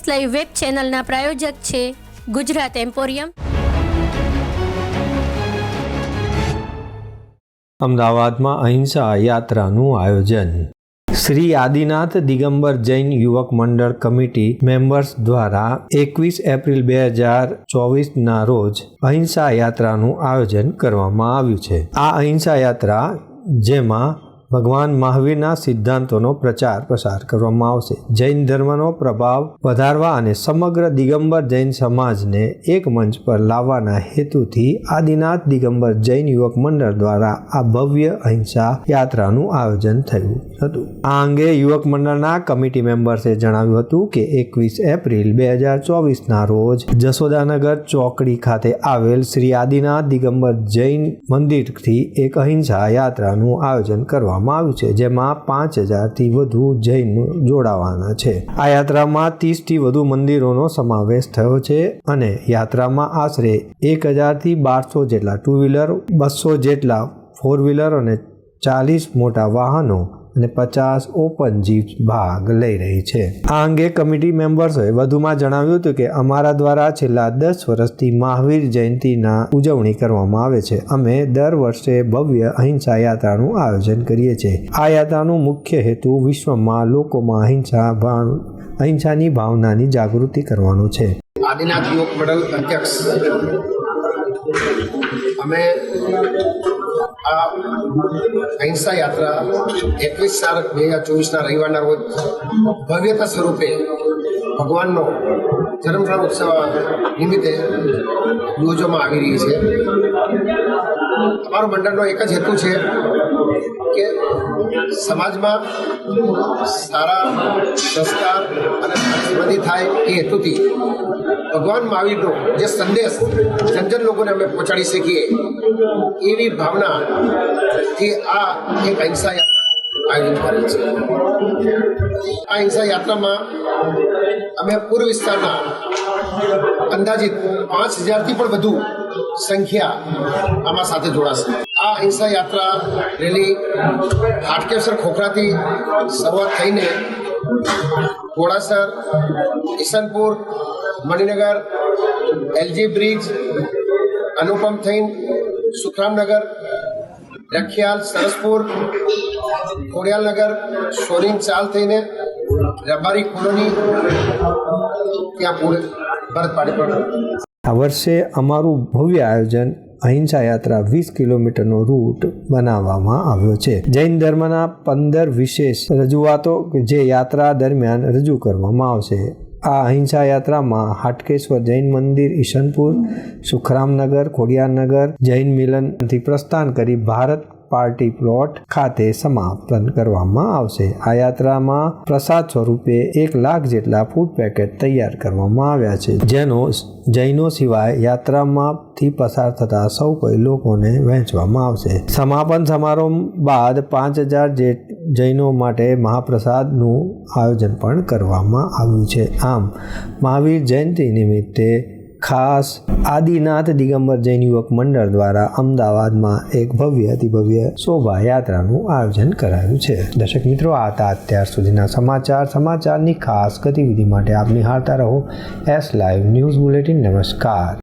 S live web ચેનલના પ્રાયોજક છે Gujarat emporium. અમદાવાદમાં અહિંસા યાત્રાનું આયોજન. શ્રી આદિનાથ દિગંબર જૈન યુવક મંડળ કમિટી મેમ્બર્સ દ્વારા એકવીસ એપ્રિલ બે હજાર ચોવીસના રોજ અહિંસા યાત્રાનું આયોજન કરવામાં આવ્યું છે. આ અહિંસા યાત્રા, જેમાં ભગવાન મહાવીરના સિદ્ધાંતોનો પ્રચાર પ્રસાર કરવામાં આવશે. જૈન ધર્મનો પ્રભાવ વધારવા અને સમગ્ર દિગંબર જૈન સમાજને એક મંચ પર લાવવાના હેતુથી આદિનાથ દિગંબર જૈન યુવક મંડળ દ્વારા આ ભવ્ય અહિંસા યાત્રાનું આયોજન થયું હતું. આ અંગે યુવક મંડળના કમિટી મેમ્બર્સે જણાવ્યું હતું કે એકવીસ એપ્રિલ બે હજાર ચોવીસના રોજ જશોદાનગર ચોકડી ખાતે આવેલ શ્રી આદિનાથ દિગંબર જૈન મંદિરથી એક અહિંસા યાત્રાનું આયોજન કરવામાં આવ્યું છે, જેમાં પાંચ હજારથી વધુ જૈન જોડાવાના છે. આ યાત્રામાં ત્રીસથી વધુ મંદિરોનો સમાવેશ થયો છે અને યાત્રામાં આશરે એક હજારથી બારસો જેટલા ટુ વ્હીલર બસો જેટલા ફોર વ્હીલર અને ચાલીસ મોટા વાહનો અને પચાસ ઓપન જીપ ભાગ લઈ રહી છે. આ અંગે કમિટી મેમ્બર્સોએ વધુમાં જણાવ્યું હતું કે અમારા દ્વારા છેલ્લા દસ વર્ષથી મહાવીર જયંતિના ઉજવણી કરવામાં આવે છે. અમે દર વર્ષે ભવ્ય અહિંસા યાત્રાનું આયોજન કરીએ છીએ. આ યાત્રાનું મુખ્ય હેતુ વિશ્વમાં લોકોમાં અહિંસા ભાવ, અહિંસાની ભાવનાની જાગૃતિ કરવાનો છે. આદિનાથ યોગ મંડળ અધ્યક્ષ. અમે આ અહિંસા યાત્રા એકવીસ ચાર બે હજાર ચોવીસના રવિવારના રોજ ભવ્યતા સ્વરૂપે ભગવાનનો જન્મદિન ઉત્સવ નિમિત્તે યોજવામાં આવી રહી છે. અમારો મંડળનો એક જ હેતુ છે કે સમાજમાં સારા સંસ્કાર અને થાય એ હેતુથી ભગવાન મહાવીરનો જે સંદેશ જનજન લોકોને અમે પહોંચાડી શકીએ, એવી ભાવના કે આ એક અહિંસા યાત્રા આયોજન કરેલ છે. આ અહિંસા યાત્રામાં અમે પૂર્વ વિસ્તારના અંદાજિત પાંચ હજારથી પણ વધુ સંખ્યા આમાં સાથે જોડાશે. આ અહિંસા યાત્રા રેલી હાટકેસર ખોખરાથી શરૂઆત થઈને ઘોડાસર ઈસનપુર, મણિનગર, એલજી બ્રિજ, અનુપમ થઈને સુખરામનગર, રખિયાલ, સરસપુર ખોડિયાલનગર સોરીન ચાલ થઈને રબારી કોલોની, ત્યાં પૂરે ભરત પાડી પડ્યું આ વર્ષે અમારું ભવ્ય આયોજન અહિંસા યાત્રા વીસ કિલોમીટરનો રૂટ બનાવવામાં આવ્યો છે. જૈન ધર્મના પંદર વિશેષ રજૂઆતો જે યાત્રા દરમિયાન રજૂ કરવામાં આવશે. આ અહિંસા યાત્રામાં હાટકેશ્વર જૈન મંદિર, ઈશનપુર, સુખરામનગર ખોડિયારનગર જૈન મિલનથી પ્રસ્થાન કરી ભારત પાર્ટી પ્લોટ ખાતે સમાપન કરવામાં આવશે. આ યાત્રામાં પ્રસાદ સ્વરૂપે એક લાખ જેટલા ફૂડ પેકેટ તૈયાર કરવામાં આવ્યા છે. જેનો જૈનો સિવાય યાત્રામાંથી પસાર થતા સૌ કોઈ લોકોને વહેંચવામાં આવશે. સમાપન સમારોહ બાદ પાંચ હજાર જે, જૈનો માટે મહાપ્રસાદનું આયોજન પણ કરવામાં આવ્યું છે. આમ, મહાવીર જયંતિ નિમિત્તે ખાસ આદિનાથ દિગંબર જૈન યુવક મંડળ દ્વારા અમદાવાદમાં એક ભવ્ય અતિ ભવ્ય શોભાયાત્રાનું આયોજન કરાયું છે. દર્શક મિત્રો, આ હતા અત્યાર સુધીના સમાચાર. સમાચારની ખાસ ગતિવિધિ માટે આપ નિહાળતા રહો. એસ લાઈવ ન્યૂઝ બુલેટિન નમસ્કાર.